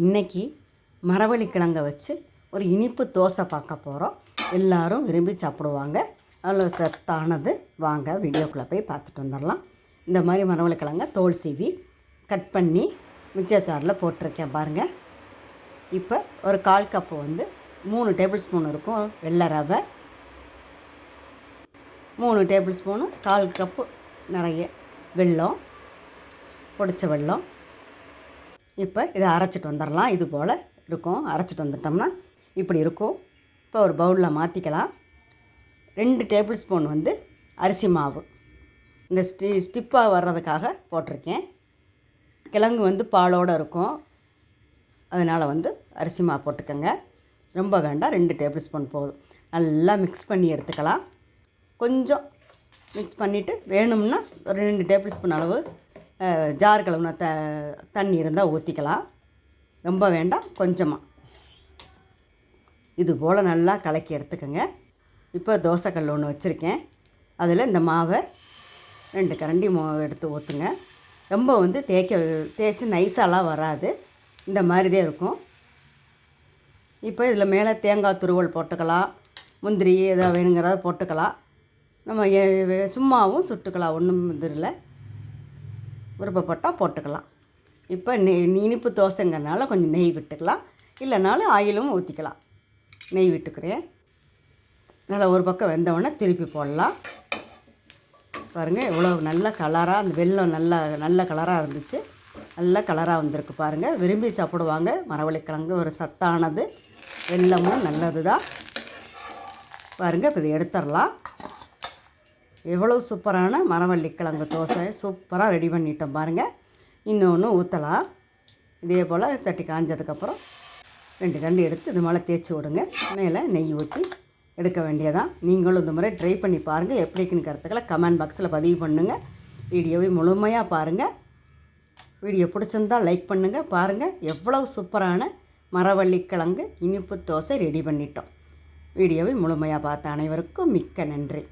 இன்றைக்கி மரவள்ளி கிழங்க வச்சு ஒரு இனிப்பு தோசை பார்க்க போகிறோம் எல்லாரும் விரும்பி சாப்பிடுவாங்க. அவ்வளோ சத்தானது. வாங்க வீடியோக்குள்ளே போய் பார்த்துட்டு வந்துடலாம். இந்த மாதிரி மரவள்ளிக்கிழங்க தோல் சீவி கட் பண்ணி மிக்சர் போட்டிருக்கேன் பாருங்கள் இப்போ ஒரு கால் கப்பு வந்து மூணு டேபிள் ஸ்பூன் இருக்கும் வெள்ளை ரவை. மூணு டேபிள் ஸ்பூனு கால் கப்பு நிறைய வெல்லம் பொடிச்ச வெல்லம். இப்போ இதை அரைச்சிட்டு வந்துடலாம். இது போல் இருக்கும். அரைச்சிட்டு வந்துட்டோம்னா இப்படி இருக்கும். இப்போ ஒரு பவுலில் மாற்றிக்கலாம். ரெண்டு டேபிள் ஸ்பூன் வந்து அரிசி மாவு. இந்த ஸ்டி ஸ்டிப்பாக வர்றதுக்காக போட்டிருக்கேன். கிழங்கு வந்து பாலோடு இருக்கும். அதனால் வந்து அரிசி மாவு போட்டுக்கோங்க. ரொம்ப வேண்டாம். ரெண்டு டேபிள் ஸ்பூன் போதும். நல்லா மிக்ஸ் பண்ணி எடுத்துக்கலாம். கொஞ்சம் மிக்ஸ் பண்ணிவிட்டு வேணும்னா ஒரு ரெண்டு டேபிள் ஸ்பூன் அளவு ஜார் கழுவுன த தண்ணி இருந்தால் ஊற்றிக்கலாம் ரொம்ப வேண்டாம் கொஞ்சமாக இது போல் நல்லா கலக்கி எடுத்துக்கோங்க. இப்போ தோசைக்கல் ஒன்று வச்சுருக்கேன். அதில் இந்த மாவை ரெண்டு கரண்டி மாவு எடுத்து ஊற்றுங்க ரொம்ப வந்து தேய்க்க தேய்ச்சி நைஸாலாம் வராது. இந்த மாதிரி தான் இருக்கும். இப்போ இதில் மேலே தேங்காய் துருவல் போட்டுக்கலாம். முந்திரி எதாவது வேணுங்கிறத போட்டுக்கலாம். நம்ம சும்மாவும் சுட்டுக்கலாம். ஒன்றும் இது இல்லை. விருப்பப்பட்டால் போட்டுக்கலாம். இப்போ நெய் இனிப்பு தோசைங்கிறனால கொஞ்சம் நெய் விட்டுக்கலாம். இல்லைனாலும் ஆயிலும் ஊற்றிக்கலாம் நெய் விட்டுக்கிறேன். நல்லா ஒரு பக்கம் வெந்தவொடனே திருப்பி போடலாம். பாருங்கள் எவ்வளோ நல்ல கலராக அந்த வெல்லம் நல்ல நல்ல கலராக இருந்துச்சு. நல்ல கலராக வந்திருக்கு பாருங்கள் விரும்பி சாப்பிடுவாங்க. மரவள்ளிக்கிழங்கு ஒரு சத்தானது. வெள்ளமும் நல்லது தான் பாருங்கள் இப்போ இதை எடுத்துடலாம். எவ்வளோ சூப்பரான மரவள்ளிக்கிழங்கு தோசை சூப்பராக ரெடி பண்ணிட்டோம் பாருங்கள் இன்னொன்று ஊற்றலாம் இதே போல் சட்டி காஞ்சதுக்கப்புறம் ரெண்டு கண்டு எடுத்து இது மேலே தேய்ச்சி விடுங்க. மேலே நெய் ஊற்றி எடுக்க வேண்டியதான் நீங்களும் இந்த முறை ட்ரை பண்ணி பாருங்கள் எப்படி கருத்துக்களை கமெண்ட் பாக்ஸில் பதிவு பண்ணுங்கள் வீடியோவை முழுமையாக பாருங்கள் வீடியோ பிடிச்சிருந்தா லைக் பண்ணுங்கள் பாருங்கள் எவ்வளோ சூப்பரான மரவள்ளிக்கிழங்கு இனிப்பு தோசை ரெடி பண்ணிட்டோம். வீடியோவை முழுமையாக பார்த்த அனைவருக்கும் மிக்க நன்றி.